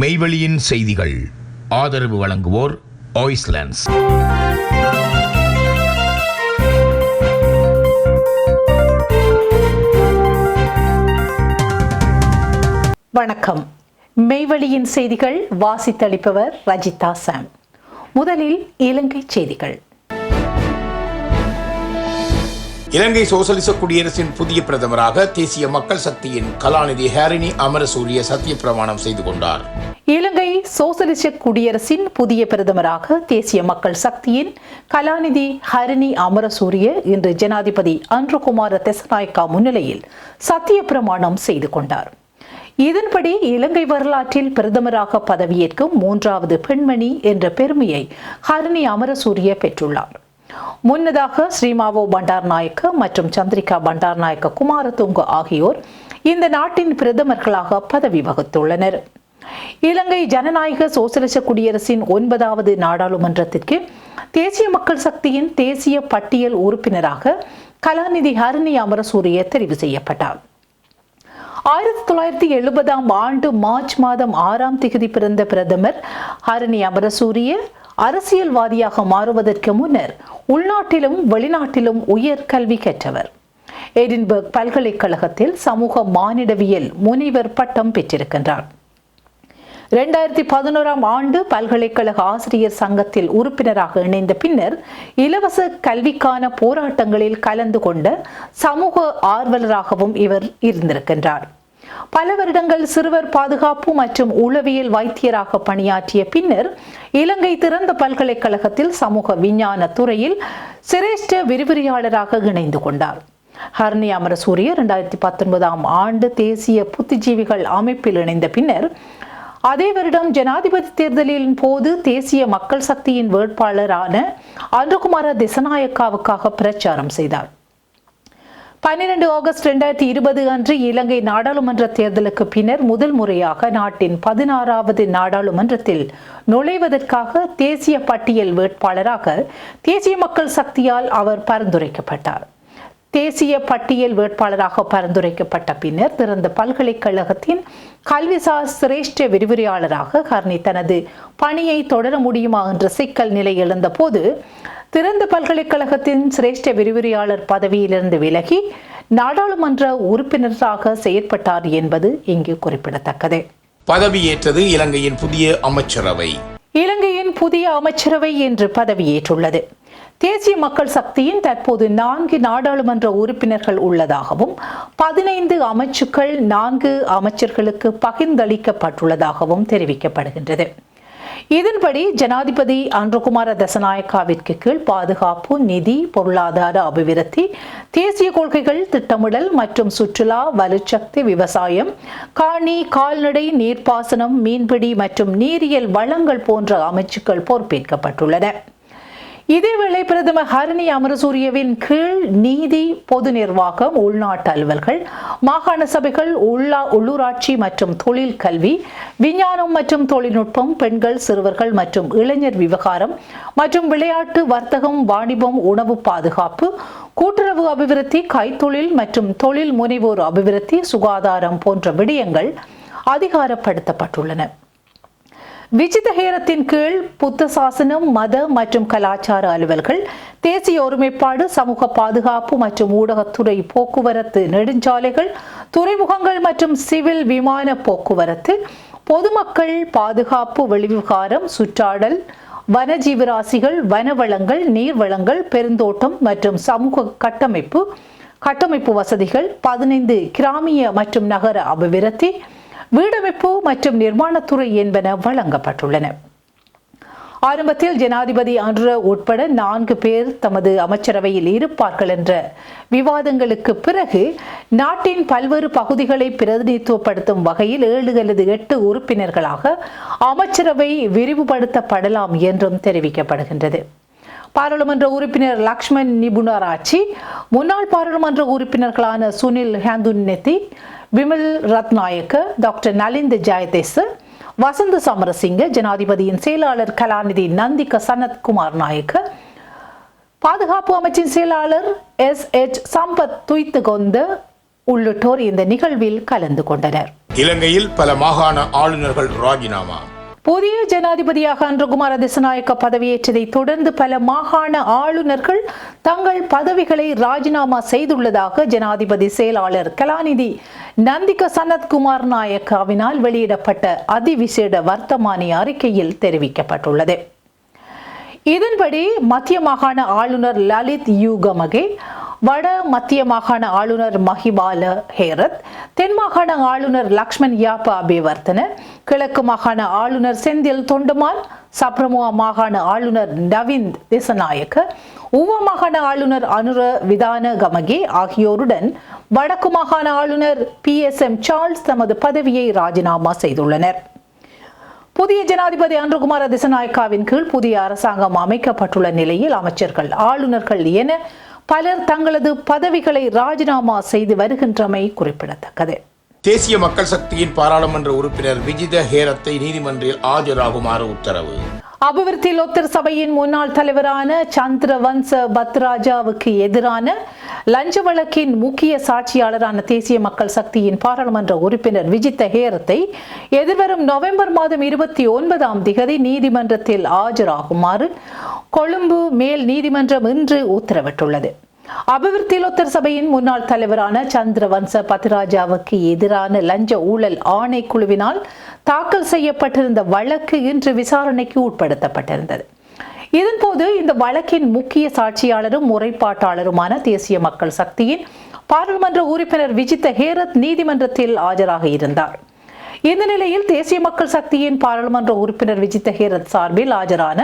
மெய்வெளியின் செய்திகள். ஆதரவு வழங்குவோர் ஆய்ஸ்லாண்ட்ஸ் வணக்கம். மெய்வழியின் செய்திகள் வாசித்தளிப்பவர் ரஜிதா சாம். முதலில் இலங்கை செய்திகள். இலங்கை சோசலிச குடியரசின் புதிய பிரதமராக தேசிய மக்கள் சக்தியின் கலாநிதி ஹேரினி அமரசூரிய சத்திய பிரமாணம் செய்து கொண்டார். இலங்கை சோசலிச குடியரசின் புதிய பிரதமராக தேசிய மக்கள் சக்தியின் கலாநிதி ஹரிணி அமரசூரிய இன்று ஜனாதிபதி அன்றுகுமார தெசநாயக்கா முன்னிலையில் சத்திய பிரமாணம் செய்து கொண்டார். இதன்படி இலங்கை வரலாற்றில் பிரதமராக பதவியேற்கும் மூன்றாவது பெண்மணி என்ற பெருமையை ஹரிணி அமரசூரிய பெற்றுள்ளார். முன்னதாக ஸ்ரீமாவோ பண்டார் நாயக்க மற்றும் சந்திரிகா பண்டார் நாயக்க குமாரதுங்கு ஆகியோர் இந்த நாட்டின் பிரதமர்களாக பதவி வகுத்துள்ளனர். இலங்கை ஜனநாயக சோசலிச குடியரசின் ஒன்பதாவது நாடாளுமன்றத்திற்கு தேசிய மக்கள் சக்தியின் தேசிய பட்டியல் உறுப்பினராக கலாநிதி ஹரிணி அமரசூரிய தெரிவு செய்யப்பட்டார். ஆயிரத்தி தொள்ளாயிரத்தி எழுபதாம் ஆண்டு மார்ச் மாதம் ஆறாம் திகதி பிறந்த பிரதமர் ஹரிணி அமரசூரிய அரசியல்வாதியாக மாறுவதற்கு முன்னர் உள்நாட்டிலும் வெளிநாட்டிலும் உயர் கல்வி கற்றவர். எடின்பர்க் பல்கலைக்கழகத்தில் சமூக மானிடவியல் முனைவர் பட்டம் பெற்றிருக்கின்றார். இரண்டாயிரத்தி பதினோராம் ஆண்டு பல்கலைக்கழக ஆசிரியர் சங்கத்தில் உறுப்பினராக இணைந்த பின்னர் இலவச கல்விக்கான போராட்டங்களில் கலந்து கொண்ட சமூக ஆர்வலராகவும் இவர் இருந்திருக்கின்றார். பல வருடங்கள் சிறுவர் பாதுகாப்பு மற்றும் உளவியல் வைத்தியராக பணியாற்றிய பின்னர் இலங்கை திறந்த பல்கலைக்கழகத்தில் சமூக விஞ்ஞான துறையில் சிரேஷ்ட விரிவுரையாளராக இணைந்து கொண்டார். ஹர்னி அமரசூரிய இரண்டாயிரத்தி பத்தொன்பதாம் ஆண்டு தேசிய புத்திஜீவிகள் அமைப்பில் இணைந்த பின்னர் அதே வருடம் ஜனாதிபதி தேர்தலின் போது தேசிய மக்கள் சக்தியின் வேட்பாளரான அனுகுமார திசநாயக்காவுக்காக பிரச்சாரம் செய்தார். பன்னிரண்டு ஆகஸ்ட் இரண்டாயிரத்தி இருபது அன்று இலங்கை நாடாளுமன்ற தேர்தலுக்கு பின்னர் முதல் முறையாக நாட்டின் பதினாறாவது நாடாளுமன்றத்தில் நுழைவதற்காக தேசிய பட்டியல் வேட்பாளராக தேசிய மக்கள் சக்தியால் அவர் பரிந்துரைக்கப்பட்டார். தேசிய பட்டியல் வேட்பாளராக பரிந்துரைக்கப்பட்ட பின்னர் திறந்த பல்கலைக்கழகத்தின் கல்விசார் சிரேஷ்ட விரிவுரையாளராக ஹர்னி தனது பணியை தொடர முடியுமா என்ற சிக்கல் நிலை எழுந்த போது திறந்த பல்கலைக்கழகத்தின் சிரேஷ்ட விரிவுரையாளர் பதவியிலிருந்து விலகி நாடாளுமன்ற உறுப்பினராக செயற்பட்டார் என்பது இங்கு குறிப்பிடத்தக்கது. பதவியேற்றது இலங்கையின் புதிய அமைச்சரவை. இலங்கையின் புதிய அமைச்சரவை என்று பதவியேற்றுள்ளது தேசிய மக்கள் சக்தியின் தற்போது நான்கு நாடாளுமன்ற உறுப்பினர்கள் உள்ளதாகவும் பதினைந்து அமைச்சுக்கள் நான்கு அமைச்சர்களுக்கு பகிர்ந்தளிக்கப்பட்டுள்ளதாகவும் தெரிவிக்கப்படுகின்றது. இதன்படி ஜனாதிபதி அன்றுகுமார தசநாயக்காவிற்கு கீழ் பாதுகாப்பு நிதி பொருளாதார அபிவிருத்தி தேசிய கொள்கைகள் திட்டமிடல் மற்றும் சுற்றுலா வலுச்சக்தி விவசாயம் காணி கால்நடை நீர்ப்பாசனம் மீன்பிடி மற்றும் நீரியல் வளங்கள் போன்ற அமைச்சுக்கள் பொறுப்பேற்கப்பட்டுள்ளன. இதேவேளை பிரதமர் ஹரணி அமரசூரியவின் கீழ் நீதி பொது நிர்வாகம் உள்நாட்டு அலுவல்கள் மாகாண சபைகள் உள்ளா உள்ளூராட்சி மற்றும் தொழில் கல்வி விஞ்ஞானம் மற்றும் தொழில்நுட்பம் பெண்கள் சிறுவர்கள் மற்றும் இளைஞர் விவகாரம் மற்றும் விளையாட்டு வர்த்தகம் வாணிபம் உணவு பாதுகாப்பு கூட்டுறவு அபிவிருத்தி கைத்தொழில் மற்றும் தொழில் முனைவோர் அபிவிருத்தி சுகாதாரம் போன்ற விடயங்கள் அதிகாரப்படுத்தப்பட்டுள்ளன. விஜிதஹேரத்தின் கீழ் புத்த சாசனம் மத மற்றும் கலாச்சார அலுவல்கள் தேசிய ஒருமைப்பாடு சமூக பாதுகாப்பு மற்றும் ஊடகத்துறை போக்குவரத்து நெடுஞ்சாலைகள் துறைமுகங்கள் மற்றும் சிவில் விமான போக்குவரத்து பொதுமக்கள் பாதுகாப்பு வெளிவிகாரம் சுற்றாடல் வனஜீவராசிகள் வனவளங்கள் நீர்வளங்கள் பெருந்தோட்டம் மற்றும் சமூக கட்டமைப்பு கட்டமைப்பு வசதிகள் பதினைந்து கிராமிய மற்றும் நகர அபிவிருத்தி வீடமைப்பு மற்றும் நிர்மாணத்துறை என்பன வழங்கப்பட்டுள்ளன. ஆரம்பத்தில் ஜனாதிபதி அன்று உட்பட நான்கு பேர் தமது அமைச்சரவையில் இருப்பார்கள் என்ற விவாதங்களுக்கு பிறகு நாட்டின் பல்வேறு பகுதிகளை பிரதிநிதித்துவப்படுத்தும் வகையில் ஏழு அல்லது எட்டு உறுப்பினர்களாக அமைச்சரவை விரிவுபடுத்தப்படலாம் என்றும் தெரிவிக்கப்படுகின்றது. பாராளுமன்ற உறுப்பினர் லக்ஷ்மண் நிபுணராட்சி முன்னாள் பாராளுமன்ற உறுப்பினர்களான சுனில் ஹேந்துன்னெத்தி விமல் ரத்நாயக்க டாக்டர் நலிந்த ஜெயதேச வசந்த சமரசிங்க ஜனாதிபதியின் செயலாளர் கலாநிதி நந்திக சனத்குமார் நாயக்க பாதுகாப்பு அமைச்சின் செயலாளர் எஸ். எச். சம்பத் துய்த்து கொண்டு உள்ளிட்டோர் இந்த நிகழ்வில் கலந்து கொண்டனர். இலங்கையில் பல மாகாண ஆளுநர்கள் ராஜினாமா. புதிய ஜனாதிபதியாக அன்றுகுமார திசநாயக்க பதவியேற்றதை தொடர்ந்து பல மாகாண ஆளுநர்கள் தங்கள் பதவிகளை ராஜினாமா செய்துள்ளதாக ஜனாதிபதி செயலாளர் கலாநிதி நந்திக சனத்குமார் நாயக்காவினால் வெளியிடப்பட்ட அதிவிசேட வர்த்தமானி அறிக்கையில் தெரிவிக்கப்பட்டுள்ளது. இதன்படி மத்திய மாகாண ஆளுநர் லலித் யூகமகே வட மத்திய மாகாண ஆளுநர் மஹிபால ஹேரத் தென் மாகாண ஆளுநர் லக்ஷ்மண் யாப்பா அபிவர்த்தன கிழக்கு மாகாண ஆளுநர் செந்தில் தொண்டமான் சப்ரமுவா மாகாண ஆளுநர் நவீன் திசநாயக்க உவ மாகாண ஆளுநர் அனுர விதான கமகே ஆகியோருடன் வடக்கு மாகாண ஆளுநர் பி எஸ் எம் சார்ல்ஸ் தமது பதவியை ராஜினாமா செய்துள்ளனர். புதிய ஜனாதிபதி அன்றுகுமார திசநாயக்காவின் கீழ் புதிய அரசாங்கம் அமைக்கப்பட்டுள்ள நிலையில் அமைச்சர்கள் ஆளுநர்கள் என பலர் தங்களது பதவிகளை ராஜினாமா செய்து வருகின்றமை குறிப்பிடத்தக்கது. தேசிய மக்கள் சக்தியின் பாராளுமன்ற உறுப்பினர் விஜித ஹேரத்தை நீதிமன்றில் ஆஜராகுமாறு உத்தரவு. அபிவிருத்தி லோத்தர் சபையின் முன்னாள் தலைவரான சந்திரவன்ச பத்ராஜாவுக்கு எதிரான லஞ்ச வழக்கின் முக்கிய சாட்சியாளரான தேசிய மக்கள் சக்தியின் பாராளுமன்ற உறுப்பினர் விஜித்த ஹேரத்தை எதிர்வரும் நவம்பர் மாதம் இருபத்தி ஒன்பதாம் திகதி நீதிமன்றத்தில் ஆஜராகுமாறு கொழும்பு மேல் நீதிமன்றம் இன்று உத்தரவிட்டுள்ளது. அபிவிருத்தி லோத்தர் சபையின் முன்னாள் தலைவரான சந்திரவன்ச பத்ராஜாவுக்கு எதிரான லஞ்ச ஊழல் ஆணைக்குழுவினால் தாக்கல் செய்யப்பட்டிருந்த வழக்கு இன்று விசாரணைக்கு உட்படுத்தப்பட்டிருந்தது. இதன்போது இந்த வழக்கின் முக்கிய சாட்சியாளரும் முறைப்பாட்டாளருமான தேசிய மக்கள் சக்தியின் பாராளுமன்ற உறுப்பினர் விஜித்த ஹேரத் நீதிமன்றத்தில் ஆஜராக இருந்தார். இந்த நிலையில் தேசிய மக்கள் சக்தியின் பாராளுமன்ற உறுப்பினர் விஜித்த ஹேரத் சார்பில் ஆஜரான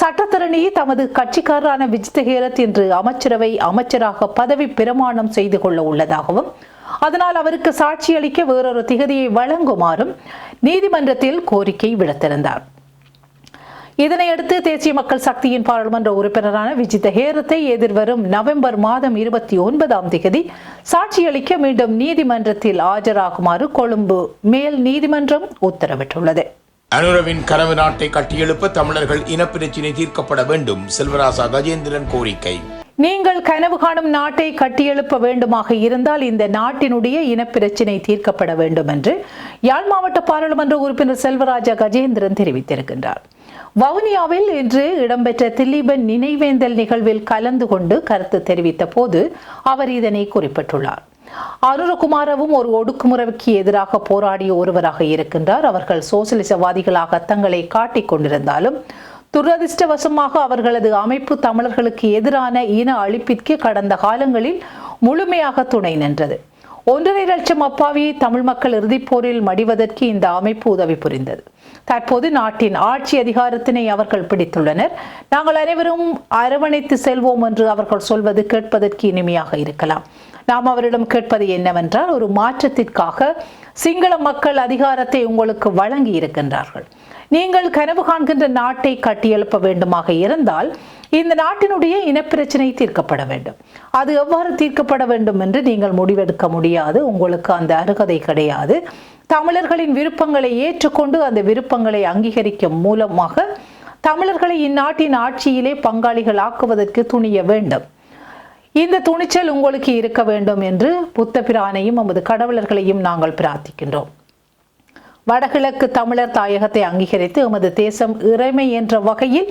சட்டத்தரணி தமது கட்சிக்காரரான விஜித்த ஹேரத் இன்று அமைச்சரவை அமைச்சராக பதவி பிரமாணம் செய்து கொள்ள உள்ளதாகவும் அதனால் அவருக்கு சாட்சியளிக்க வேறொரு திகதியை வழங்குமாறும் நீதிமன்றத்தில் கோரிக்கை விடுத்திருந்தார். இதனையடுத்து தேசிய மக்கள் சக்தியின் பாராளுமன்ற உறுப்பினரான விஜித ஹேரத்தை எதிர்வரும் நவம்பர் மாதம் இருபத்தி ஒன்பதாம் தேதி சாட்சியளிக்க மீண்டும் நீதிமன்றத்தில் ஆஜராகுமாறு கொழும்பு மேல் நீதிமன்றம் உத்தரவிட்டுள்ளது. அனுரவின் கனவு நாட்டை கட்டியெழுப்ப தமிழர்கள் இனப்பிரச்சினை தீர்க்கப்பட வேண்டும் செல்வராசா கஜேந்திரன் கோரிக்கை. நீங்கள் கனவு காணும் நாட்டை கட்டியெழுப்ப வேண்டுமாக இருந்தால் இந்த நாட்டினுடைய இனப்பிரச்சினை தீர்க்கப்பட வேண்டும் என்று யாழ் மாவட்ட பாராளுமன்ற உறுப்பினர் செல்வராஜா கஜேந்திரன் தெரிவித்திருக்கின்றார். வவுனியாவில் இன்று இடம்பெற்ற திலீபன் நினைவேந்தல் நிகழ்வில் கலந்து கொண்டு கருத்து தெரிவித்த போது அவர் இதனை குறிப்பிட்டுள்ளார். அருணகுமாரவும் ஒரு ஒடுக்குமுறைக்கு எதிராக போராடிய ஒருவராக இருக்கின்றார். அவர்கள் சோசியலிசவாதிகளாக தங்களை காட்டிக் கொண்டிருந்தாலும் துரதிர்ஷ்டவசமாக அவர்களது அமைப்பு தமிழர்களுக்கு எதிரான இன அழிப்பிற்கு கடந்த காலங்களில் முழுமையாக துணை நின்றது. ஒன்றரை லட்சம் அப்பாவியை தமிழ் மக்கள் இறுதிப்போரில் மடிவதற்கு இந்த அமைப்பு உதவி புரிந்தது. தற்போது நாட்டின் ஆட்சி அதிகாரத்தினை அவர்கள் பிடித்துள்ளனர். நாங்கள் அனைவரும் அரவணைத்து செல்வோம் என்று அவர்கள் சொல்வது கேட்பதற்கு இனிமையாக இருக்கலாம். நாம் அவரிடம் கேட்பது என்னவென்றால் ஒரு மாற்றத்திற்காக சிங்கள மக்கள் அதிகாரத்தை உங்களுக்கு வழங்கி இருக்கின்றார்கள். நீங்கள் கனவு காண்கின்ற நாட்டை கட்டியெழுப்ப வேண்டுமாக இருந்தால் இந்த நாட்டினுடைய இனப்பிரச்சனை தீர்க்கப்பட வேண்டும். அது எவ்வாறு தீர்க்கப்பட வேண்டும் என்று நீங்கள் முடிவெடுக்க முடியாது. உங்களுக்கு அந்த அருகதை கிடையாது. தமிழர்களின் விருப்பங்களை ஏற்றுக்கொண்டு அந்த விருப்பங்களை அங்கீகரிக்கும் மூலமாக தமிழர்களை இந்நாட்டின் ஆட்சியிலே பங்காளிகள் ஆக்குவதற்கு துணிய வேண்டும். இந்த துணிச்சல் உங்களுக்கு இருக்க வேண்டும் என்று புத்த பிரானையும் நமது கடவுளர்களையும் நாங்கள் பிரார்த்திக்கின்றோம். வடகிழக்கு தமிழர் தாயகத்தை அங்கீகரித்து எமது தேசம் இறைமை என்ற வகையில்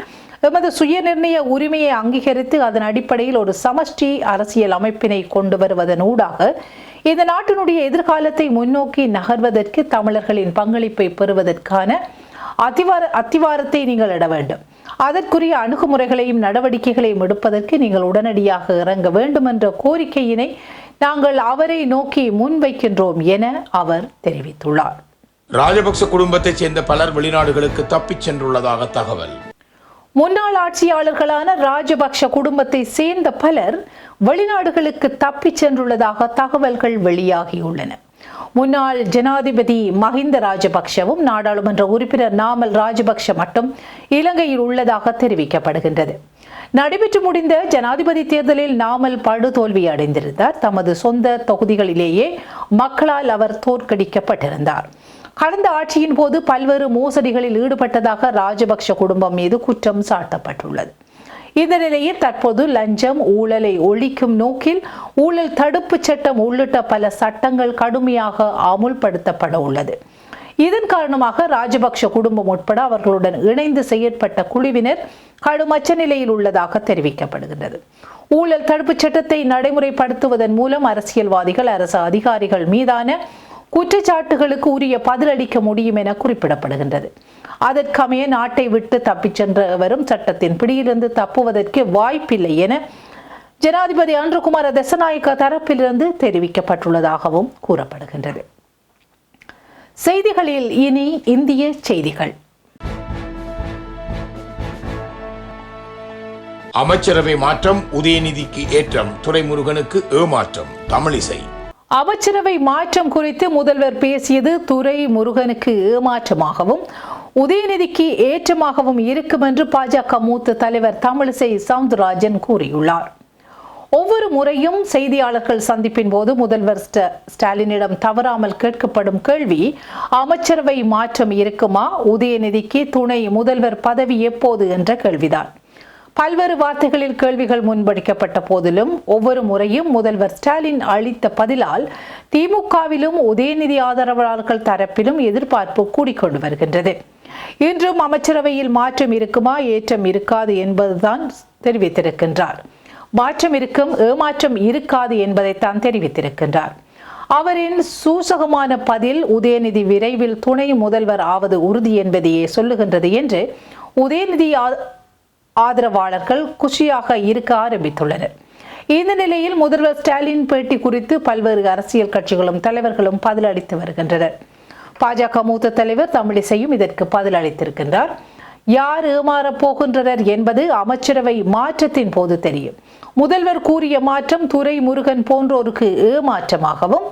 எமது சுயநிர்ணய உரிமையை அங்கீகரித்து அதன் அடிப்படையில் ஒரு சமஷ்டி அரசியல் அமைப்பினை கொண்டு வருவதன் ஊடாக இந்த நாட்டினுடைய எதிர்காலத்தை முன்னோக்கி நகர்வதற்கு தமிழர்களின் பங்களிப்பை பெறுவதற்கான அதிவார அத்திவாரத்தை நீங்கள் இட வேண்டும். அதற்குரிய அணுகுமுறைகளையும் நடவடிக்கைகளையும் எடுப்பதற்கு நீங்கள் உடனடியாக இறங்க வேண்டும் என்ற கோரிக்கையினை நாங்கள் அவரை நோக்கி முன்வைக்கின்றோம் என அவர் தெரிவித்துள்ளார். ராஜபக்ச குடும்பத்தைச் சேர்ந்த பலர் வெளிநாடுகளுக்கு தப்பிச் சென்றுள்ளதாக தகவல். முன்னாள் ஆட்சியாளர்களான ராஜபக்ஷ குடும்பத்தை சேர்ந்த பலர் வெளிநாடுகளுக்கு தப்பிச் சென்றுள்ளதாக தகவல்கள் வெளியாகியுள்ளன. முன்னாள் ஜனாதிபதி மஹிந்த ராஜபக்ஷவும் நாடாளுமன்ற உறுப்பினர் நாமல் ராஜபக்ஷ மட்டும் இலங்கையில் உள்ளதாக தெரிவிக்கப்படுகின்றது. நடைபெற்று முடிந்த ஜனாதிபதி தேர்தலில் நாமல் படுதோல்வி அடைந்திருந்தார். தமது சொந்த தொகுதிகளிலேயே மக்களால் அவர் தோற்கடிக்கப்பட்டிருந்தார். கடந்த ஆட்சியின் போது பல்வேறு மோசடிகளில் ஈடுபட்டதாக ராஜபக்ஷ குடும்பம் மீது குற்றம் சாட்டப்பட்டுள்ளது. இந்த நிலையில் தற்போது லஞ்சம் ஊழலை ஒழிக்கும் நோக்கில் ஊழல் தடுப்பு சட்டம் உள்ளிட்ட பல சட்டங்கள் கடுமையாக அமுல்படுத்தப்பட உள்ளது. இதன் காரணமாக ராஜபக்ஷ குடும்பம் உட்பட அவர்களுடன் இணைந்து செயற்பட்ட குழுவினர் கடும் அச்ச நிலையில் உள்ளதாக தெரிவிக்கப்படுகின்றது. ஊழல் தடுப்புச் சட்டத்தை நடைமுறைப்படுத்துவதன் மூலம் அரசியல்வாதிகள் அரசு அதிகாரிகள் மீதான குற்றச்சாட்டுகளுக்கு உரிய பதிலளிக்க முடியும் என குறிப்பிடப்படுகின்றது. அதற்கமைய நாட்டை விட்டு தப்பிச் சென்றவரும் சட்டத்தின் பிடியிலிருந்து தப்புவதற்கு வாய்ப்பில்லை என ஜனாதிபதி அன்றுகுமார தசநாயக்க தரப்பிலிருந்து தெரிவிக்கப்பட்டுள்ளதாகவும் கூறப்படுகின்றது. செய்திகளில் இனி இந்திய செய்திகள். அமைச்சரவை மாற்றம் உதயநிதிக்கு ஏற்றம். துறைமுருகனுக்கு ஏமாற்றம். தமிழிசை. அமைச்சரவை மாற்றம் குறித்து முதல்வர் பேசியது துரை முருகனுக்கு ஏமாற்றமாகவும் உதயநிதிக்கு ஏற்றமாகவும் இருக்கும் என்று பாஜக மூத்த தலைவர் தமிழிசை சவுந்தரராஜன் கூறியுள்ளார். ஒவ்வொரு முறையும் செய்தியாளர்கள் சந்திப்பின் போது முதல்வர் ஸ்ட- ஸ்டாலினிடம் தவறாமல் கேட்கப்படும் கேள்வி அமைச்சரவை மாற்றம் இருக்குமா? உதயநிதிக்கு துணை முதல்வர் பதவி எப்போது? என்ற கேள்விதான். பல்வேறு வார்த்தைகளில் கேள்விகள் முன்வைக்கப்பட்ட போதிலும் ஒவ்வொரு முறையும் முதல்வர் ஸ்டாலின் அளித்த பதிலால் திமுகவிலும் உதயநிதி ஆதரவாளர்கள் தரப்பிலும் எதிர்பார்ப்பு கூடிக்கொண்டு வருகின்றது. இன்றும் அமைச்சரவையில் மாற்றம் இருக்குமா ஏற்றம் இருக்காது என்பதுதான் தெரிவித்திருக்கின்றார். மாற்றம் இருக்கும் ஏமாற்றம் இருக்காது என்பதைத்தான் தெரிவித்திருக்கின்றார். அவரின் சூசகமான பதில் உதயநிதி விரைவில் துணை முதல்வர் ஆவது உறுதி என்பதையே சொல்லுகின்றது என்று உதயநிதி ஆ- ஆதரவாளர்கள் குஷியாக இருக்க ஆரம்பித்துள்ளனர். இந்த நிலையில் முதல்வர் ஸ்டாலின் பேட்டி குறித்து பல்வேறு அரசியல் கட்சிகளும் தலைவர்களும் பதிலளித்து வருகின்றனர். பாஜக மூத்த தலைவர் தமிழிசையும் இதற்கு பதிலளித்திருக்கின்றார். யார் ஏமாறப் போகின்றனர் என்பது அமைச்சரவை மாற்றத்தின் போது தெரியும். முதல்வர் கூறிய மாற்றம் துரை முருகன் போன்றோருக்கு ஏமாற்றமாகவும்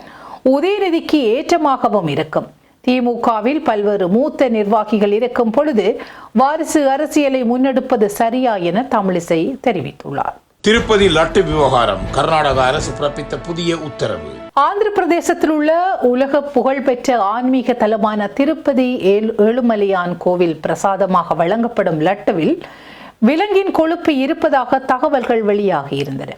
உதயநிதிக்கு ஏற்றமாகவும் இருக்கும். திமுகவில் பல்வேறு மூத்த நிர்வாகிகள் இருக்கும் பொழுது வாரிசு அரசியலை முன்னெடுப்பது சரியா என தமிழிசை தெரிவித்துள்ளார். திருப்பதி லட்டு விவகாரம் கர்நாடக அரசு பிறப்பித்த புதிய உத்தரவு. ஆந்திர பிரதேசத்தில் உள்ள உலக புகழ்பெற்ற ஆன்மீக தலமான திருப்பதி ஏழு- ஏழுமலையான் கோவில் பிரசாதமாக வழங்கப்படும் லட்டுவில் விலங்கின் கொழுப்பு இருப்பதாக தகவல்கள் வெளியாகி இருந்தன.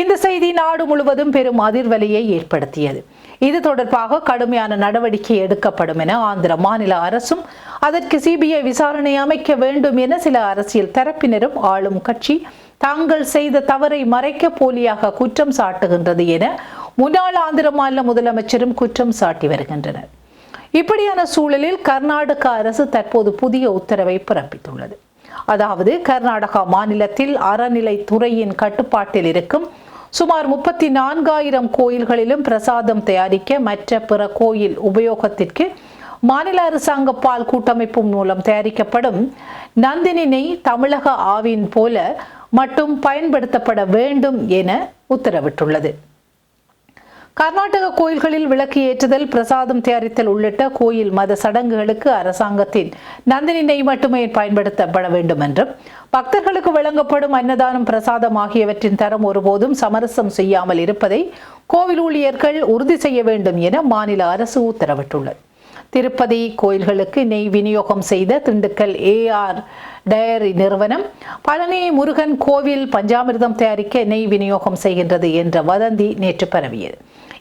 இந்த செய்தி நாடு முழுவதும் பெரும் அதிர்வலையை ஏற்படுத்தியது. இது தொடர்பாக கடுமையான நடவடிக்கை எடுக்கப்படும் என ஆந்திர மாநில அரசும் அதற்கு சிபிஐ விசாரணை அமைக்க வேண்டும் என சில அரசியல் தரப்பினரும் ஆளும் கட்சி தாங்கள் செய்த தவறை மறைக்க போலியாக குற்றம் சாட்டுகின்றது என முன்னாள் ஆந்திர மாநில முதலமைச்சரும் குற்றம் சாட்டி வருகின்றனர். இப்படியான சூழலில் கர்நாடக அரசு தற்போது புதிய உத்தரவை பிறப்பித்துள்ளது. அதாவது கர்நாடகா மாநிலத்தில் அறநிலைத்துறையின் கட்டுப்பாட்டில் இருக்கும் சுமார் முப்பத்தி நான்காயிரம் கோயில்களிலும் பிரசாதம் தயாரிக்க மற்ற பிற கோயில் உபயோகத்திற்கு மாநில அரசாங்க பால் கூட்டமைப்பு மூலம் தயாரிக்கப்படும் நந்தினி நெய் தமிழக ஆவின் போல மட்டும் பயன்படுத்தப்பட வேண்டும் என உத்தரவிட்டுள்ளது. கர்நாடக கோயில்களில் விளக்கு ஏற்றுதல் பிரசாதம் தயாரித்தல் உள்ளிட்ட கோயில் மத சடங்குகளுக்கு அரசாங்கத்தின் நந்தினி நெய் மட்டுமே பயன்படுத்தப்பட வேண்டும் என்றும் பக்தர்களுக்கு வழங்கப்படும் அன்னதானம் பிரசாதம் ஆகியவற்றின் தரம் ஒருபோதும் சமரசம் செய்யாமல் இருப்பதை கோவில் ஊழியர்கள் உறுதி செய்ய வேண்டும் என மாநில அரசு உத்தரவிட்டுள்ளது. திருப்பதி கோயில்களுக்கு நெய் விநியோகம் செய்த திண்டுக்கல் ஏஆர் டயரி நிறுவனம் பழனி முருகன் கோவில் பஞ்சாமிர்தம் தயாரிக்க நெய் விநியோகம் செய்கின்றது என்ற வதந்தி நேற்று பரவியது.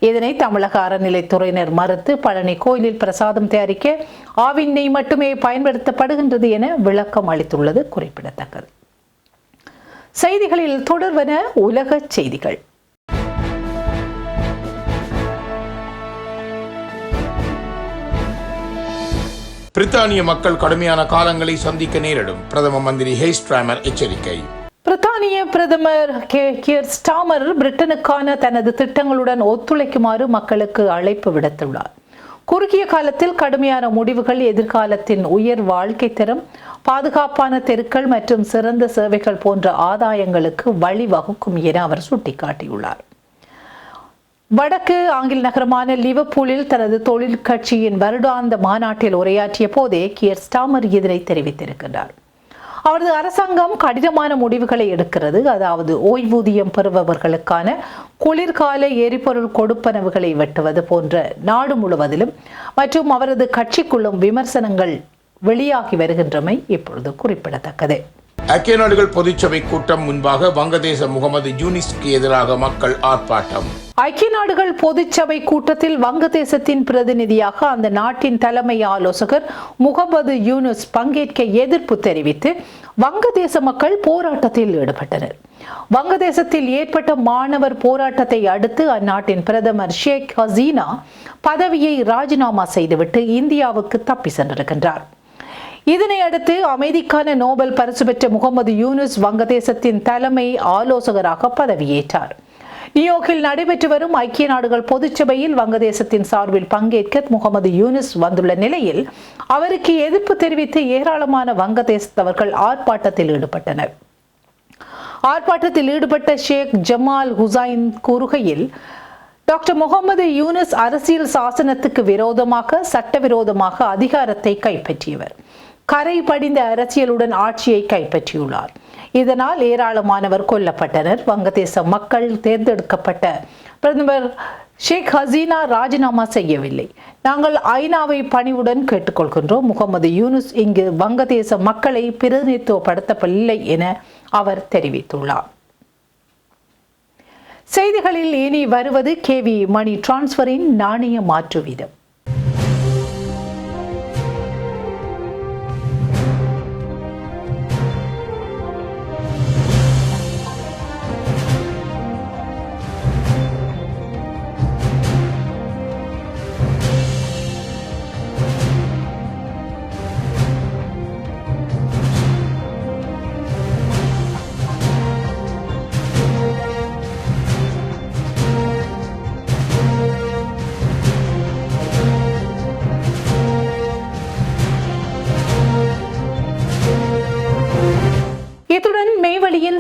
இதனை தமிழக அறநிலைத்துறையினர் மறுத்து பழனி கோயிலில் பிரசாதம் தயாரிக்க ஆவின் நெய் மட்டுமே பயன்படுத்தப்படுகின்றது என விளக்கம் அளித்துள்ளது குறிப்பிடத்தக்கது. செய்திகளில் தொடர்வன உலக செய்திகள். பிரித்தானிய மக்கள் கடுமையான காலங்களை சந்திக்க நேரிடும். பிரதம மந்திரி ஹெய்ஸ்ட்ராமர் எச்சரிக்கை. பிரித்தானிய பிரதமர் கே- கியர் ஸ்டாமர் பிரிட்டனுக்கான தனது திட்டங்களுடன் ஒத்துழைக்குமாறு மக்களுக்கு அழைப்பு விடுத்துள்ளார். குறுகிய காலத்தில் கடுமையான முடிவுகள் எதிர்காலத்தின் உயர் வாழ்க்கை தரம் பாதுகாப்பான தெருக்கள் மற்றும் சிறந்த சேவைகள் போன்ற ஆதாயங்களுக்கு வழிவகுக்கும் என அவர் சுட்டிக்காட்டியுள்ளார். வடக்கு ஆங்கில நகரமான லிவர்பூலில் தனது தொழில் கட்சியின் வருடாந்த மாநாட்டில் உரையாற்றிய போதே கியர் ஸ்டாமர் இதனை தெரிவித்திருக்கிறார் அவரது அரசாங்கம் கடினமான முடிவுகளை எடுக்கிறது. அதாவது ஓய்வூதியம் பெறுபவர்களுக்கான குளிர்கால எரிபொருள் கொடுப்பனவுகளை வெட்டுவது போன்ற நாடு முழுவதிலும் மற்றும் அவரது கட்சிக்குள்ளும் விமர்சனங்கள் வெளியாகி வருகின்றமை இப்பொழுது குறிப்பிடத்தக்கது. ஐக்கிய நாடுகள் பொதுச்சபை கூட்டம் முன்பாக வங்கதேச முகமது யூனிஸ்க்கு எதிராக மக்கள் ஆர்ப்பாட்டம். ஐக்கிய நாடுகள் பொதுச்சபை கூட்டத்தில் வங்கதேசத்தின் பிரதிநிதியாக அந்த நாட்டின் தலைமை ஆலோசகர் முகமது யூனிஸ் பங்கேற்க எதிர்ப்பு தெரிவித்து வங்கதேச மக்கள் போராட்டத்தில் ஈடுபட்டனர். வங்கதேசத்தில் ஏற்பட்ட மாணவர் போராட்டத்தை அடுத்து அந்நாட்டின் பிரதமர் ஷேக் ஹசீனா பதவியை ராஜினாமா செய்துவிட்டு இந்தியாவுக்கு தப்பி சென்றிருக்கின்றார். இதனை அடுத்து அமைதிக்கான நோபல் பரிசு பெற்ற முகமது யூனுஸ் வங்கதேசத்தின் தலைமை ஆலோசகராக பதவியேற்றார். நியூயோர்க்கில் நடைபெற்று வரும் ஐக்கிய நாடுகள் பொதுச்சபையில் வங்கதேசத்தின் சார்பில் பங்கேற்க முகமது யூனிஸ் வந்துள்ள நிலையில் அவருக்கு எதிர்ப்பு தெரிவித்து ஏராளமான வங்கதேசத்தவர்கள் ஆர்ப்பாட்டத்தில் ஈடுபட்டனர். ஆர்ப்பாட்டத்தில் ஈடுபட்ட ஷேக் ஜமால் ஹுசைன் கூறுகையில் டாக்டர் முகமது யூனிஸ் அரசியல் சாசனத்துக்கு விரோதமாக சட்டவிரோதமாக அதிகாரத்தை கைப்பற்றியவர். கரை படிந்த அரசியலுடன் ஆட்சியை கைப்பற்றியுள்ளார். இதனால் ஏராளமானவர் கொல்லப்பட்டனர். வங்கதேச மக்கள் தேர்ந்தெடுக்கப்பட்ட பிரதமர் ஷேக் ஹசீனா ராஜினாமா செய்யவில்லை. நாங்கள் ஐநாவை பணிவுடன் கேட்டுக்கொள்கின்றோம். முகமது யூனுஸ் இங்கு வங்கதேச மக்களை பிரதிநிதித்துவப்படுத்தவில்லை என அவர் தெரிவித்துள்ளார். செய்திகளில் இனி வருவது கேவி மணி டிரான்ஸ்பரின் நாணய மாற்று வீதம்.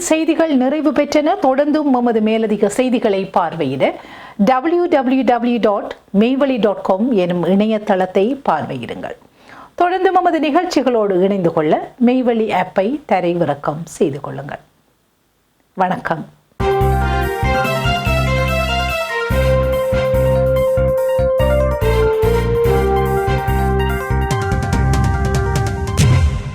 செய்திகள் நிறைவு பெற்றன. தொடர்ந்தும் நமது மேலதிக செய்திகளை பார்வையிட W W W dot Meivazhi dot com எனும் இணையதளத்தை பார்வையிடுங்கள். தொடர்ந்து நமது நிகழ்ச்சிகளோடு இணைந்து கொள்ள மெய்வழி ஆப்பை தரைவிறக்கம் செய்து கொள்ளுங்கள். வணக்கம்.